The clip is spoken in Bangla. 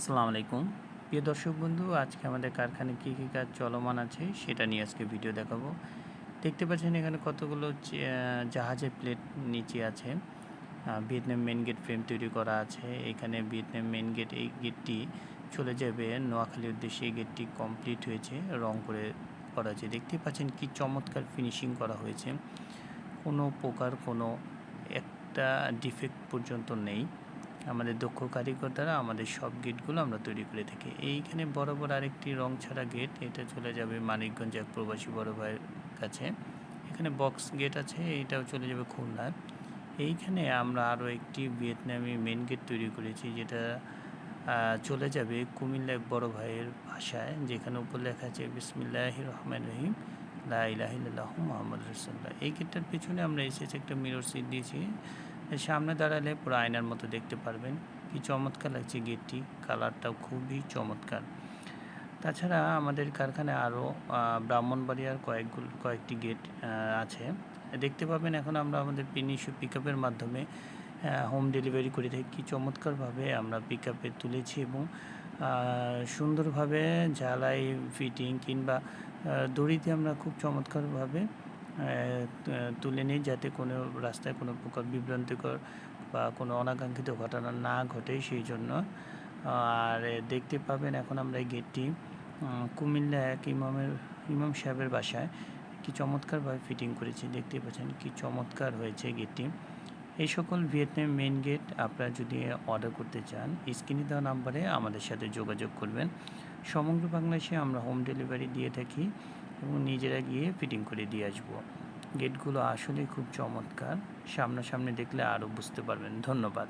আসসালামু আলাইকুম। প্রিয় দর্শক বন্ধু, আজকে আমাদের কারখানায় কী কী কাজ চলমান আছে সেটা নিয়ে আজকে ভিডিও দেখাবো। দেখতে পাচ্ছেন এখানে কতগুলো জাহাজের প্লেট নিচে আছে। ভিয়েতনাম মেন গেট ফ্রেম তৈরি করা আছে। এখানে ভিয়েতনাম মেন গেট এই গেটটি চলে যাবে। নোয়াখালীর উদ্দেশ্যে এই গেটটি কমপ্লিট হয়েছে, রং করে করা হয়েছে। দেখতে পাচ্ছেন কি চমৎকার ফিনিশিং করা হয়েছে। কোনো প্রকার কোনো একটা ডিফেক্ট পর্যন্ত নেই। আমাদের দক্ষ কারিগর দ্বারা আমাদের সব গেটগুলো আমরা তৈরি করে থাকি। এইখানে বড় বড় আরেকটি রং ছাড়া গেট, এটা চলে যাবে মানিকগঞ্জ এক প্রবাসী বড় ভাইয়ের কাছে। এখানে বক্স গেট আছে, এটাও চলে যাবে খুলনার এইখানে আমরা আরও একটি ভিয়েতনামি মেন গেট তৈরি করেছি, যেটা চলে যাবে কুমিল্লা এক বড় ভাইয়ের ভাষায়, যেখানে উপর লেখা আছে বিসমিল্লাহ রহমান রহিম, লা ইলাহা ইল্লাল্লাহু মুহাম্মাদুর রাসূলুল্লাহ। এই গেটটার পিছনে আমরা এসেছি একটা মিরর সিট দিয়েছি। এর সামনে দাঁড়ালে পুরো আয়নার মতো দেখতে পারবেন। কি চমৎকার লাগছে গেটটি। কালারটাও খুবই চমৎকার। তাছাড়া আমাদের কারখানায় আরও ব্রাহ্মণবাড়িয়ার কয়েকগুলো কয়েকটি গেট আছে। দেখতে পাবেন এখন আমরা আমাদের পিনিশু পিক আপের মাধ্যমে হোম ডেলিভারি করে থাকি। কি চমৎকারভাবে আমরা পিক আপে তুলেছি এবং সুন্দরভাবে ঝালাই ফিটিং কিংবা দড়িতে আমরা খুব চমৎকারভাবে তুলে নিই যাতে কোনো রাস্তায় কোনো প্রকার বিভ্রান্তিকর বা কোনো অনাকাঙ্ক্ষিত ঘটনা না ঘটে সেই জন্য। আর দেখতে পাবেন এখন আমরা এই গেটটি কুমিল্লা এক ইমামের, ইমাম সাহেবের বাসায় কি চমৎকারভাবে ফিটিং করেছি। দেখতে পাচ্ছেন কি চমৎকার হয়েছে গেটটি। এই সকল ভিয়েতনাম মেন গেট আপনারা যদি অর্ডার করতে চান, স্ক্রিনে দেওয়া নাম্বারে আমাদের সাথে যোগাযোগ করবেন। সমগ্র বাংলাদেশে আমরা হোম ডেলিভারি দিয়ে থাকি। এবং নিজেরা গিয়ে ফিটিং করে দিয়ে আসব। গেটগুলো আসলেই খুব চমৎকার। সামনাসামনি দেখলে আরও বুঝতে পারবেন। ধন্যবাদ।